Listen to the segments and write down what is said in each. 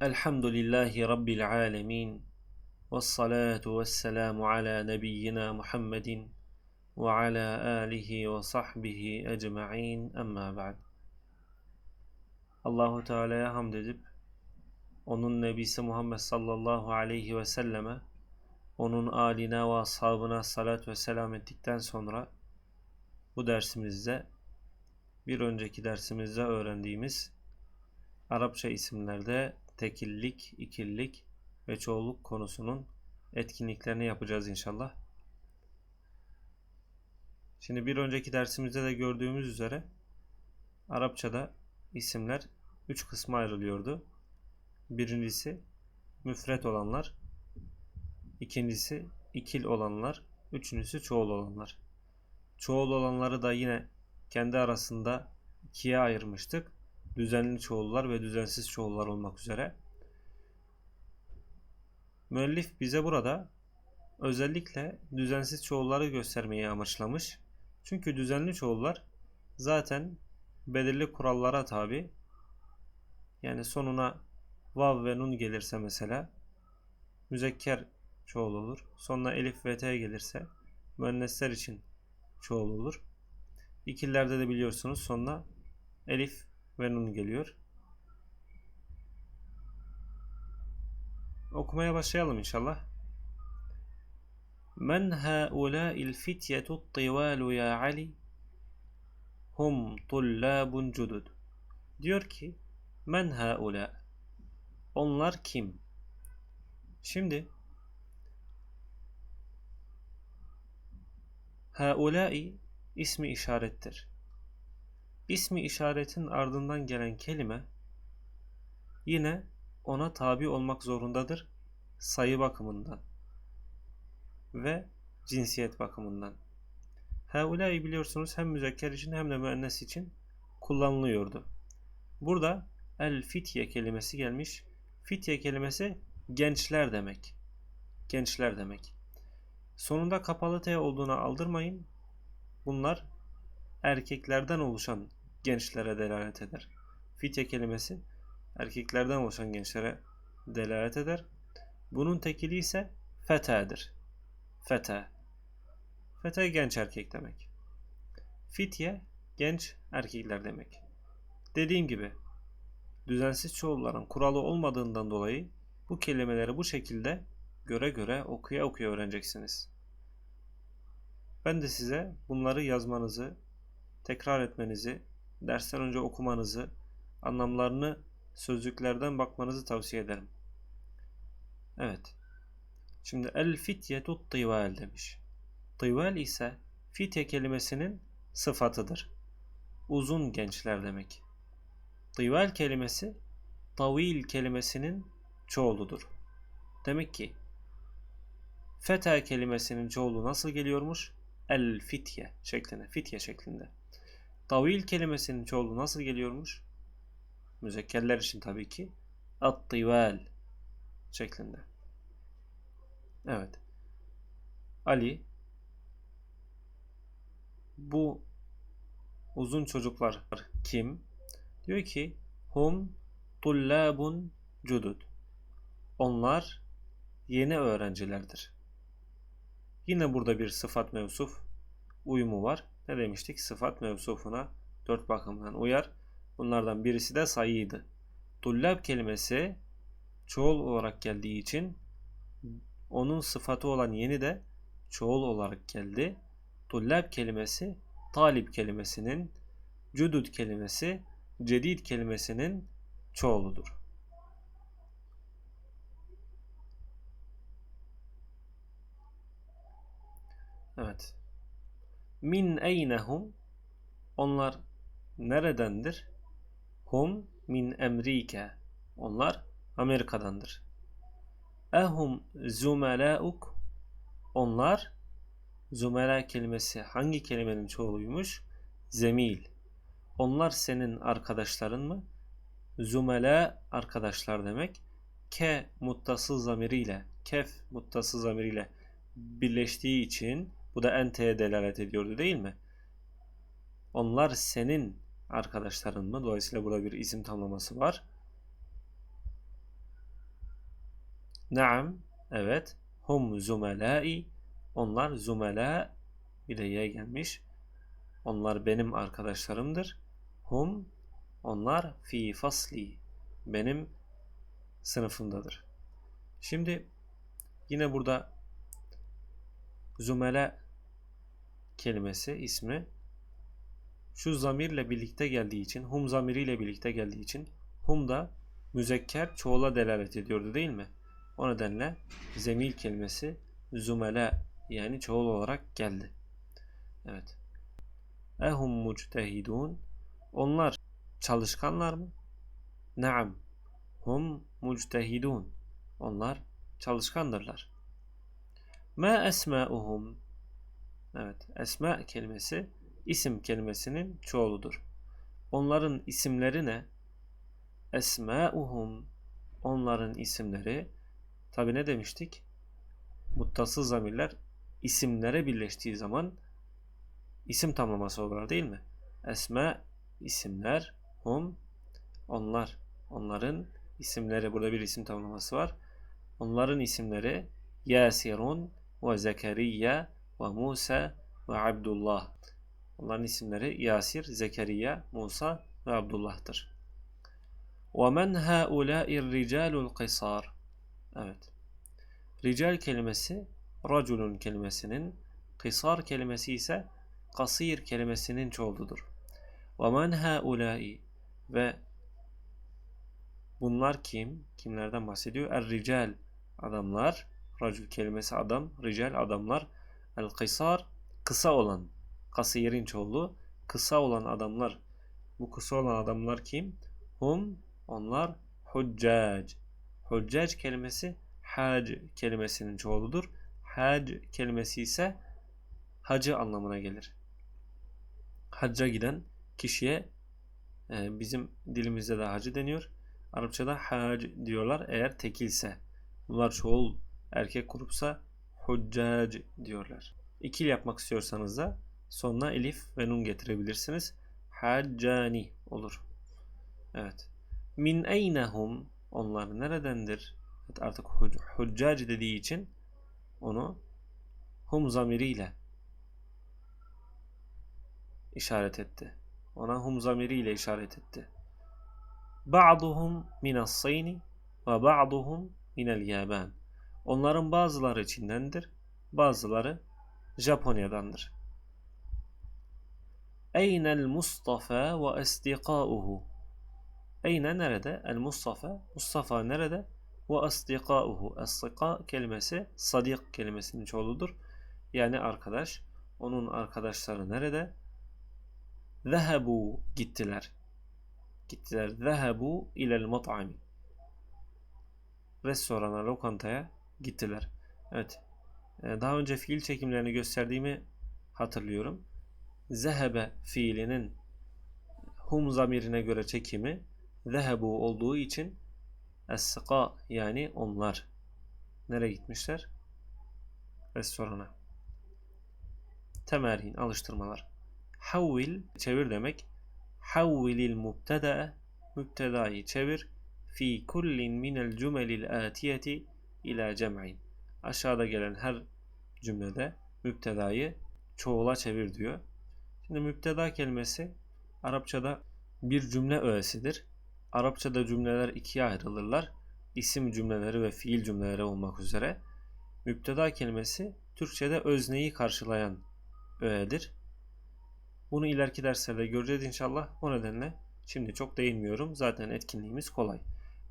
Elhamdülillahi Rabbil alemin. Vessalatu vesselamu ala nebiyyina Muhammedin ve ala alihi ve sahbihi ecma'in emma ba'd. Allahu Teala'ya hamd edip onun nebisi Muhammed sallallahu aleyhi ve selleme onun aline ve ashabına salat ve selam ettikten sonra bu dersimizde bir önceki dersimizde öğrendiğimiz Arapça isimlerde tekillik, ikillik ve çoğulluk konusunun etkinliklerini yapacağız inşallah. Şimdi bir önceki dersimizde de gördüğümüz üzere Arapçada isimler üç kısma ayrılıyordu. Birincisi müfret olanlar, ikincisi ikil olanlar, üçüncüsü çoğul olanlar. Çoğul olanları da yine kendi arasında ikiye ayırmıştık. Düzenli çoğullar ve düzensiz çoğullar olmak üzere. Müellif bize burada özellikle düzensiz çoğulları göstermeyi amaçlamış. Çünkü düzenli çoğullar zaten belirli kurallara tabi. Yani sonuna vav ve nun gelirse mesela müzekker çoğul olur. Sonuna elif ve t gelirse müennesler için çoğul olur. İkillerde de biliyorsunuz sonuna elif ve nun geliyor. Okumaya başlayalım inşallah. Men haulâ'il fityetu tivalu ya Ali hum tullâbun cudud. Diyor ki men haula onlar kim? Şimdi haulâ'i ismi işarettir. İsmi işaretin ardından gelen kelime yine ona tabi olmak zorundadır sayı bakımından ve cinsiyet bakımından. Haulâ'i biliyorsunuz hem müzekker için hem de müennes için kullanılıyordu. Burada el fitye kelimesi gelmiş. Fitye kelimesi gençler demek. Gençler demek. Sonunda kapalı T olduğuna aldırmayın. Bunlar erkeklerden oluşan gençlere delalet eder. Fitye kelimesi erkeklerden oluşan gençlere delalet eder. Bunun tekili ise fete'dir. Fete. Fete genç erkek demek. Fitye genç erkekler demek. Dediğim gibi düzensiz çoğulların kuralı olmadığından dolayı bu kelimeleri bu şekilde göre göre okuya okuya öğreneceksiniz. Ben de size bunları yazmanızı, tekrar etmenizi, dersten önce okumanızı, anlamlarını sözlüklerden bakmanızı tavsiye ederim. Evet. Şimdi el fityetu tival demiş. Tival ise fitye kelimesinin sıfatıdır. Uzun gençler demek. Tival kelimesi tavil kelimesinin çoğuludur. Demek ki feta kelimesinin çoğulu nasıl geliyormuş? El fitye şeklinde, fitye şeklinde. Tavil kelimesinin çoğulu nasıl geliyormuş? Müzekkerler için tabii ki. At-tival şeklinde. Evet. Ali bu uzun çocuklar kim? Diyor ki hum tullabun cudud. Onlar yeni öğrencilerdir. Yine burada bir sıfat mevsuf uyumu var. Ne demiştik? Sıfat mevsufuna dört bakımdan uyar. Bunlardan birisi de sayıydı. Tullab kelimesi çoğul olarak geldiği için onun sıfatı olan yeni de çoğul olarak geldi. Tullab kelimesi talip kelimesinin, cudud kelimesi, cedid kelimesinin çoğuludur. Evet. Min eynehum onlar neredendir? Hum min emrike. Onlar Amerika'dandır. Ehum zumelauk. Onlar zumela kelimesi hangi kelimenin çoğuluymuş? Zemil. Onlar senin arkadaşların mı? Zumela arkadaşlar demek. Ke muttasıl zamiriyle, kef muttasıl zamiriyle birleştiği için bu da enteye delalet ediyordu değil mi? Onlar senin arkadaşların mı? Dolayısıyla burada bir isim tamlaması var. Naam. Evet. Hum zumelai. Onlar zumela bir de ye gelmiş. Onlar benim arkadaşlarımdır. Hum onlar fi fasli benim sınıfımdadır. Şimdi yine burada zumela kelimesi ismi şu zamirle birlikte geldiği için hum zamiriyle birlikte geldiği için hum da müzekker çoğula delalet ediyordu değil mi? O nedenle zemil kelimesi zumela yani çoğul olarak geldi. Evet. Ehum muctehidun. Onlar çalışkanlar mı? Naam. Hum muctehidun. Onlar çalışkandırlar. Ma esma'uhum. Evet, esma kelimesi isim kelimesinin çoğuludur. Onların isimleri ne? Esma'uhum. Onların isimleri. Tabi ne demiştik? Muttasıl zamirler isimlere birleştiği zaman isim tamlaması olur değil mi? Esma isimler, hum onlar. Onların isimleri burada bir isim tamlaması var. Onların isimleri Yasirun ve Zekeriya ve Musa ve Abdullah. Onların isimleri Yasir, Zekeriya, Musa ve Abdullah'tır. وَمَنْ هَؤُلَاءِ الرِّجَالُ الْقِصَارِ Evet. Rical kelimesi raculun kelimesinin, kısar kelimesi ise kasir kelimesinin çoğuludur. وَمَنْ هَؤُلَاءِ Ve bunlar kim? Kimlerden bahsediyor? Er-rical adamlar. Racul kelimesi adam. Rical adamlar. El-kısar kısa olan. Kasirin çoğulu. Kısa olan adamlar. Bu kısa olan adamlar kim? Hum onlar huccac. Huccac kelimesi hac kelimesinin çoğuludur. Hac kelimesi ise hacı anlamına gelir. Hacca giden kişiye e, bizim dilimizde de hacı deniyor. Arapçada hac diyorlar eğer tekilse. Bunlar çoğul erkek grupsa huccac diyorlar. İkil yapmak istiyorsanız da sonuna elif ve nun getirebilirsiniz. Haccani olur. Evet. Min eynehum onlar neredendir? Evet, artık huccac dediği için onu hum zamiriyle işaret etti. Ona hum zamiriyle işaret etti. Ba'duhum minas-Sini ve ba'duhum minel Yaban. Onların bazıları Çin'dendir, bazıları Japonya'dandır. Eynel Mustafa ve estikauhu. Eyne nerede? El Mustafa. Mustafa nerede? Ve asdikauhu. Asdika kelimesi sadik kelimesinin çoğuludur. Yani arkadaş. Onun arkadaşları nerede? Zehebu gittiler. Gittiler. Zehebu ilel mat'ami. Restorana, lokantaya gittiler. Evet. Ee, daha önce fiil çekimlerini gösterdiğimi hatırlıyorum. Zehebe fiilinin hum zamirine göre çekimi zehebu olduğu için es yani onlar nereye gitmişler? Restorana. Temerin, alıştırmalar. Havvil çevir demek. Havvilil mubteda mübtedayı çevir fi kullin minel cümelil atiyeti ila cem'in. Aşağıda gelen her cümlede mübtedayı çoğula çevir diyor. Şimdi mübteda kelimesi Arapçada bir cümle öğesidir. Arapçada cümleler ikiye ayrılırlar. İsim cümleleri ve fiil cümleleri olmak üzere. Müpteda kelimesi Türkçede özneyi karşılayan öğedir. Bunu ileriki derslerde göreceğiz inşallah. O nedenle şimdi çok değinmiyorum. Zaten etkinliğimiz kolay.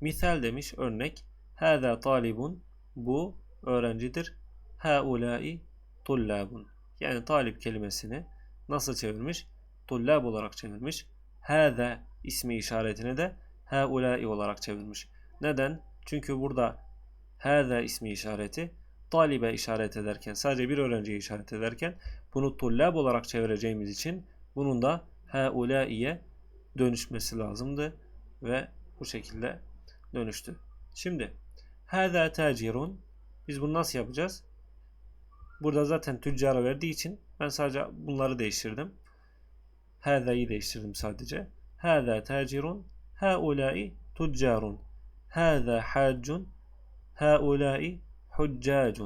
Misal demiş örnek. Hâzâ talibun. Bu öğrencidir. Haulâi tullâbun. Yani talip kelimesini nasıl çevirmiş? Tullab olarak çevirmiş. Hâzâ ismi işaretine de haulâi olarak çevirmiş. Neden? Çünkü burada hâzâ ismi işareti talibe işaret ederken sadece bir öğrenciye işaret ederken bunu tullab olarak çevireceğimiz için bunun da haulâiye dönüşmesi lazımdı ve bu şekilde dönüştü. Şimdi Hâdâ tâcirun. Biz bunu nasıl yapacağız? Burada zaten tüccara verdiği için ben sadece bunları değiştirdim. Hâdâ'yı değiştirdim sadece. Hâdâ tâcirun. Hâulâi tüccarun. Hâdâ hâccun. Hâulâi حجاجٌ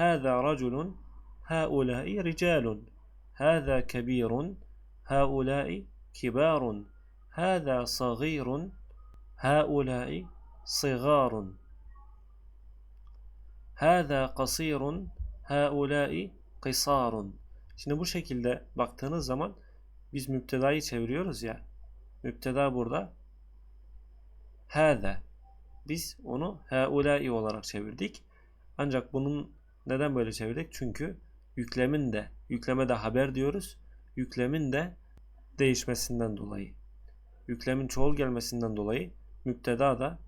هذا رجلٌ هؤلاء رجالٌ هذا كبيرٌ هؤلاء كبارٌ هذا صغيرٌ هؤلاء صغار Hâzâ kasîrun, hâulâi kısârun. Şimdi bu şekilde baktığınız zaman biz müptedayı çeviriyoruz ya. Müpteda burada hâzâ. Biz onu hâulâi olarak çevirdik. Ancak bunun neden böyle çevirdik? Çünkü yüklemin de, yükleme de haber diyoruz. Yüklemin de değişmesinden dolayı. Yüklemin çoğul gelmesinden dolayı müpteda da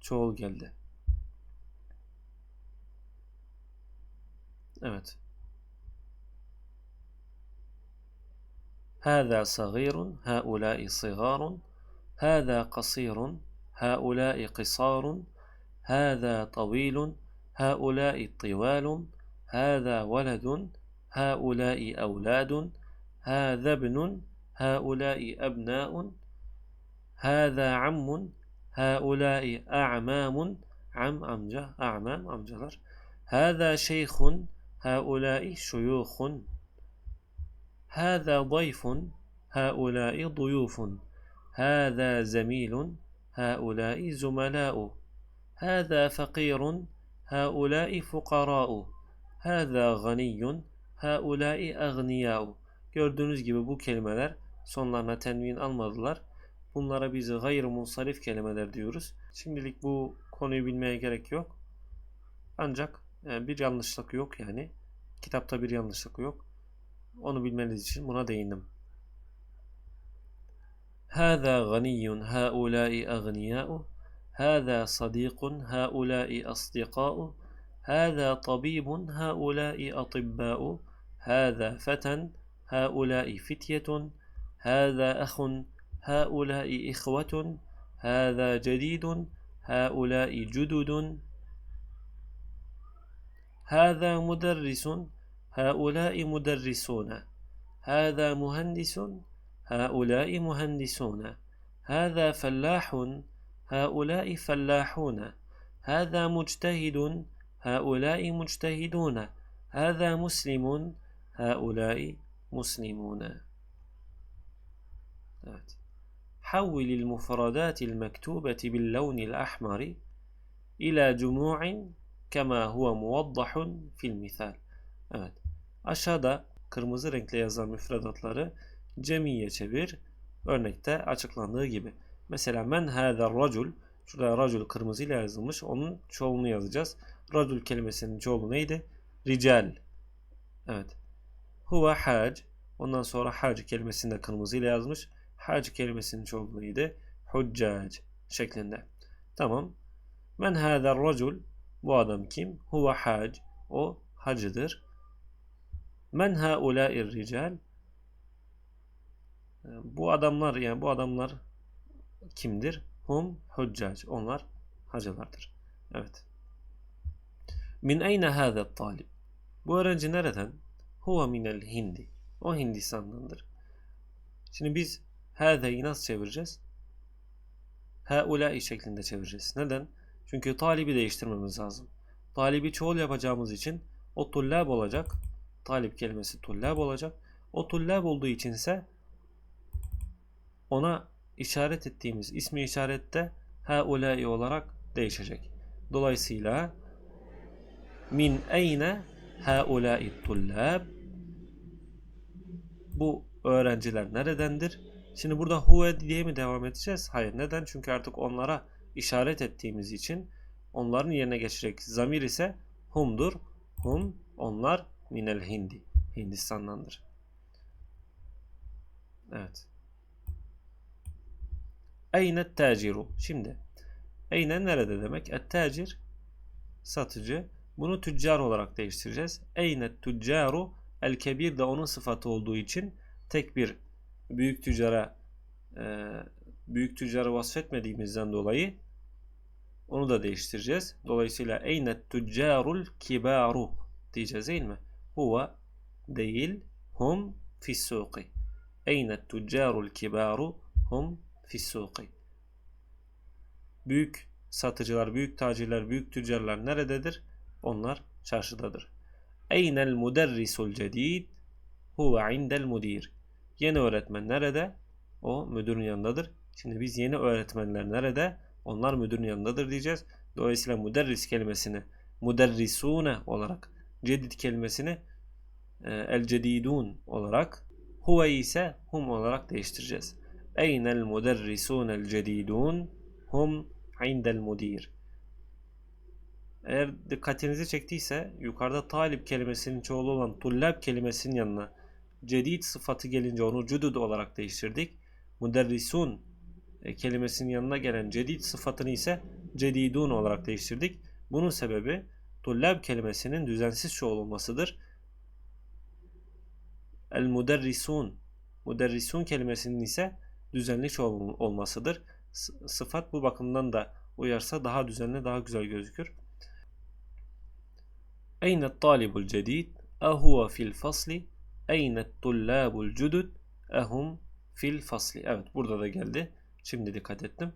çoğul geldi. Evet. هذا صغير هؤلاء صغار. هذا قصير هؤلاء قصار. هذا طويل هؤلاء طوال. هذا ولد هؤلاء أولاد. هذا ابن هؤلاء أبناء. هذا عم هؤلاء أعمام. عم أمجة أعمام أمجلر هذا شيخ هؤلاء شيوخ هذا ضيف هؤلاء ضيوف هذا زميل هؤلاء زملاء هذا فقير هؤلاء فقراء هذا غني هؤلاء أغنياء Gördüğünüz gibi bu kelimeler sonlarına tenvin almadılar. Bunlara biz gayr munsarif kelimeler diyoruz. Şimdilik bu konuyu bilmeye gerek yok. Ancak e, bir yanlışlık yok yani. Kitapta bir yanlışlık yok. Onu bilmeniz için buna değindim. هذا غني هؤلاء أغنياء هذا صديق هؤلاء أصدقاء هذا طبيب هؤلاء أطباء هذا فتى هؤلاء فتية هذا أخ هؤلاء إخوة هذا جديد هؤلاء جدد هذا مدرس هؤلاء مدرسون. هذا مهندس هؤلاء مهندسون. هذا فلاح هؤلاء فلاحون. هذا مجتهد هؤلاء مجتهدون. هذا مسلم هؤلاء مسلمون. حول المفردات المكتوبة باللون الأحمر إلى جموع Kema huve muvaddahun fil misal. Evet. Aşağıda kırmızı renkle yazılan müfredatları cemiye çevir. Örnekte açıklandığı gibi. Mesela men hâder racul. Şurada racul kırmızıyla yazılmış. Onun çoğulunu yazacağız. Racul kelimesinin çoğulu neydi? Rical. Evet. Huve hac. Ondan sonra hac kelimesini de kırmızıyla yazmış. Hac kelimesinin çoğulu neydi? Huccac şeklinde. Tamam. Men hâder racul. Bu adam kim? Huve hac. O hacıdır. Men haulâir rical. Bu adamlar yani bu adamlar kimdir? Hum huccac. Onlar hacılardır. Evet. Min eyne hâze talib. Bu öğrenci nereden? Huve minel hindi. O Hindistan'dandır. Şimdi biz hâzeyi nasıl çevireceğiz? Haulâi şeklinde çevireceğiz. Neden? Çünkü talibi değiştirmemiz lazım. Talibi çoğul yapacağımız için o tullab olacak. Talip kelimesi tullab olacak. O tullab olduğu için ise ona işaret ettiğimiz ismi işarette haulai olarak değişecek. Dolayısıyla min eyne haulai tullab bu öğrenciler neredendir? Şimdi burada huve diye mi devam edeceğiz? Hayır. Neden? Çünkü artık onlara işaret ettiğimiz için onların yerine geçecek zamir ise humdur. Hum onlar minel hindi. Hindistan'dandır. Evet. Eyne taciru. Şimdi eyne nerede demek? Et tacir satıcı. Bunu tüccar olarak değiştireceğiz. Eyne tüccaru el kebir de onun sıfatı olduğu için tek bir büyük tüccara e, büyük tüccara vasfetmediğimizden dolayı onu da değiştireceğiz. Dolayısıyla eyne tüccarul kibaru diyeceğiz değil mi? Huve değil hum fissuqi. Eyne tüccarul kibaru hum fissuqi. Büyük satıcılar, büyük tacirler, büyük tüccarlar nerededir? Onlar çarşıdadır. Eynel muderrisul cedid huve indel mudir. Yeni öğretmen nerede? O müdürün yanındadır. Şimdi biz yeni öğretmenler nerede? Onlar müdürün yanındadır diyeceğiz. Dolayısıyla müderris kelimesini müderrisune olarak cedid kelimesini e, el cedidun olarak huve ise hum olarak değiştireceğiz. Eynel muderrisunel cedidun hum indel mudir. Eğer dikkatinizi çektiyse yukarıda talip kelimesinin çoğulu olan tullab kelimesinin yanına cedid sıfatı gelince onu cudud olarak değiştirdik. Müderrisun kelimesinin yanına gelen cedid sıfatını ise cedidun olarak değiştirdik. Bunun sebebi tullab kelimesinin düzensiz çoğul olmasıdır. El muderrisun muderrisun kelimesinin ise düzenli çoğul olmasıdır. Sıfat bu bakımdan da uyarsa daha düzenli, daha güzel gözükür. أين الطالب الجديد؟ أهو في الفصل؟ أين الطلاب الجدد؟ أهم fil fasli. Evet burada da geldi. Şimdi dikkat ettim.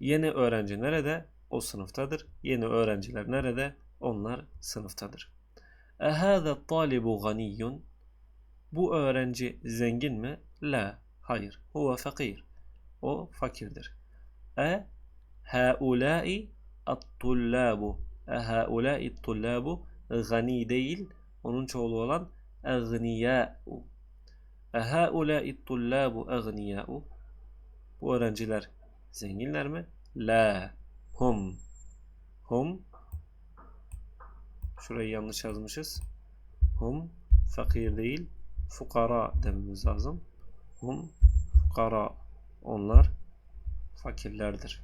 Yeni öğrenci nerede? O sınıftadır. Yeni öğrenciler nerede? Onlar sınıftadır. Ehâze talibu ganiyyun? Bu öğrenci zengin mi? La. Hayır. Huve fakir. O fakirdir. E haulâi at-tullâbu Ehaulâi tullâbu gani değil. Onun çoğulu olan egniyâ'u. Ehaulâi tullâbu egniyâ'u. Bu öğrenciler zenginler mi? La. Hum. Hum. Şurayı yanlış yazmışız. Hum fakir değil. Fukara dememiz lazım. Hum fukara. Onlar fakirlerdir.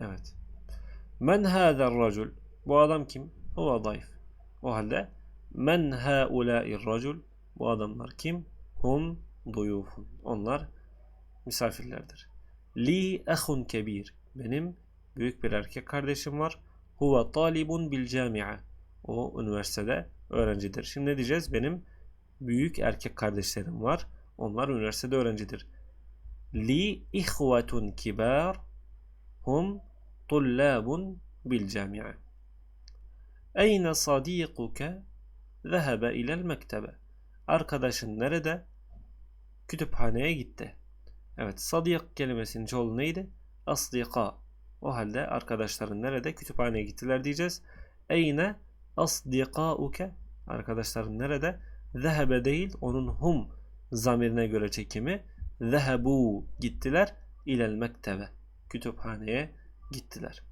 Evet. Men hâzel racul. Bu adam kim? Huve zayıf. O halde men haulâir racul. Bu adamlar kim? Hum duyufun. Onlar misafirlerdir. Li ehun kebir. Benim büyük bir erkek kardeşim var. Huve talibun bil cami'a. O üniversitede öğrencidir. Şimdi ne diyeceğiz? Benim büyük erkek kardeşlerim var. Onlar üniversitede öğrencidir. Li ihvetun kibar. Hum tullabun bil cami'a. Eyne sadikuke zehebe ilel mektebe. Arkadaşın nerede? Kütüphaneye gitti. Evet, sadik kelimesinin çoğulu neydi? Asdika. O halde arkadaşların nerede? Kütüphaneye gittiler diyeceğiz. Eyne asdikauke. Arkadaşların nerede? Zehebe değil, onun hum zamirine göre çekimi. Zehebu gittiler. İlel mektebe. Kütüphaneye gittiler.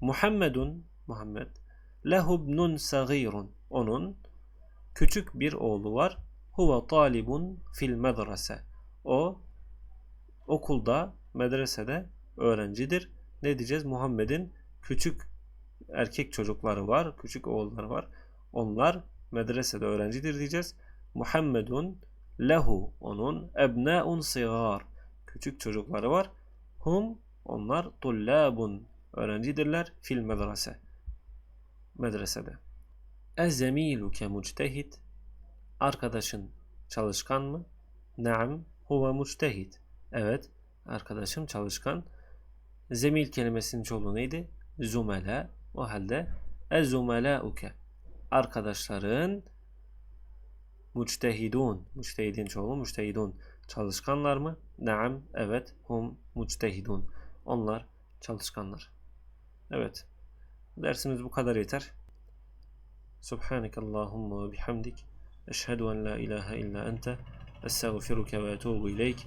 Muhammedun Muhammed Lehubnun sagirun. Onun küçük bir oğlu var. Huve talibun fil medrese. O okulda, medresede öğrencidir. Ne diyeceğiz? Muhammed'in küçük erkek çocukları var, küçük oğulları var. Onlar medresede öğrencidir diyeceğiz. Muhammedun lehu onun ebnaun sigar. Küçük çocukları var. Hum onlar tullabun öğrencidirler fil medrese medresede. Ezemiluke muctehid. Arkadaşın çalışkan mı? Naam huve muctehid. Evet, arkadaşım çalışkan. Zemil kelimesinin çoğulu neydi? Zumela. O halde ezumelauke. Arkadaşların muctehidun. Muctehidin çoğulu muctehidun. Çalışkanlar mı? Naam. Evet. Hum muctehidun. Onlar çalışkanlar. Evet. Dersimiz bu kadar yeter. Subhaneke Allahumma bihamdik. Eşhedü en la ilahe illa ente. Estağfiruke ve etubu ileyk.